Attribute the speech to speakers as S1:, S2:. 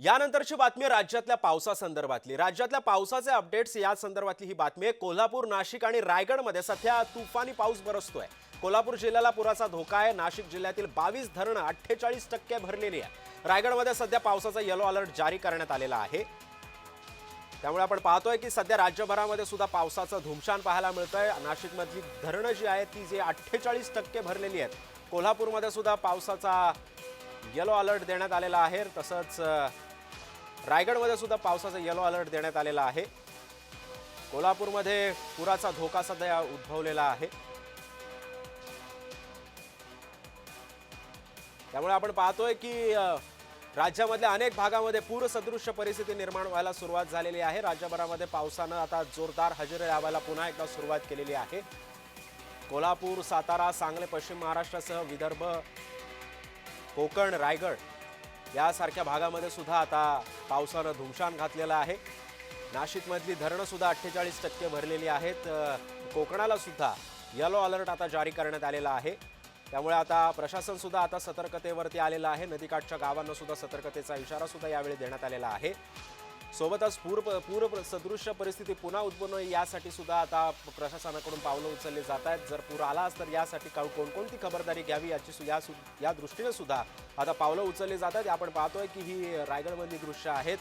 S1: यानंतरची बातमी राज्यातल्या पावसासंदर्भातली. राज्यातल्या पावसाचे अपडेट्स या संदर्भातली ही बातमी आहे. कोल्हापूर नाशिक आणि रायगडमध्ये सध्या तुफानी पाऊस बरसतोय. कोल्हापूर जिल्ह्याला पुराचा धोका आहे. नाशिक जिल्ह्यातील बावीस धरणं अठ्ठेचाळीस टक्के भरलेली आहे रायगडमध्ये सध्या पावसाचा येलो अलर्ट जारी करण्यात आलेला आहे. त्यामुळे आपण पाहतोय की सध्या राज्यभरामध्ये सुद्धा पावसाचं धुमशान पाहायला मिळतंय. नाशिकमधली धरणं जी आहेत ती जी अठ्ठेचाळीस टक्के भरलेली आहेत. कोल्हापूरमध्ये सुद्धा पावसाचा येलो अलर्ट देण्यात आलेला आहे. तसंच रायगडमध्ये सुद्धा पावसाचा येलो अलर्ट देण्यात आलेला आहे. कोल्हापूरमध्ये पुराचा धोका सध्या उद्भवलेला आहे. त्यामुळे आपण पाहतोय की राज्यामधल्या अनेक भागामध्ये पूरसदृश्य परिस्थिती निर्माण व्हायला सुरुवात झालेली आहे. राज्यभरामध्ये पावसानं आता जोरदार हजेरी लावायला पुन्हा एकदा सुरुवात केलेली आहे. कोल्हापूर सातारा सांगली पश्चिम महाराष्ट्रासह विदर्भ कोकण रायगड यासारख्या भागामध्ये सुद्धा आता पावसानं धुमशान घातलेलं आहे. नाशिकमधली धरणंसुद्धा अठ्ठेचाळीस टक्के भरलेली आहेत. कोकणालासुद्धा कोकणाला सुद्धा येलो अलर्ट आता जारी करण्यात आलेला आहे. त्यामुळे आता प्रशासनसुद्धा आता सतर्कतेवरती आलेलं आहे. नदीकाठच्या गावांनासुद्धा सतर्कतेचा इशारासुद्धा यावेळी देण्यात आलेला आहे. सोबतच पूर पूर सदृश्य परिस्थिती पुन्हा उद्भवणं यासाठी सुद्धा आता प्रशासनाकडून पावलं उचलली जात आहेत. जर पूर आलाच तर यासाठी कोणकोणती खबरदारी घ्यावी याची या सु- या दृष्टीने सुद्धा आता पावलं उचलली जात आहेत. आपण पाहतोय की ही रायगडमधली दृश्य आहेत.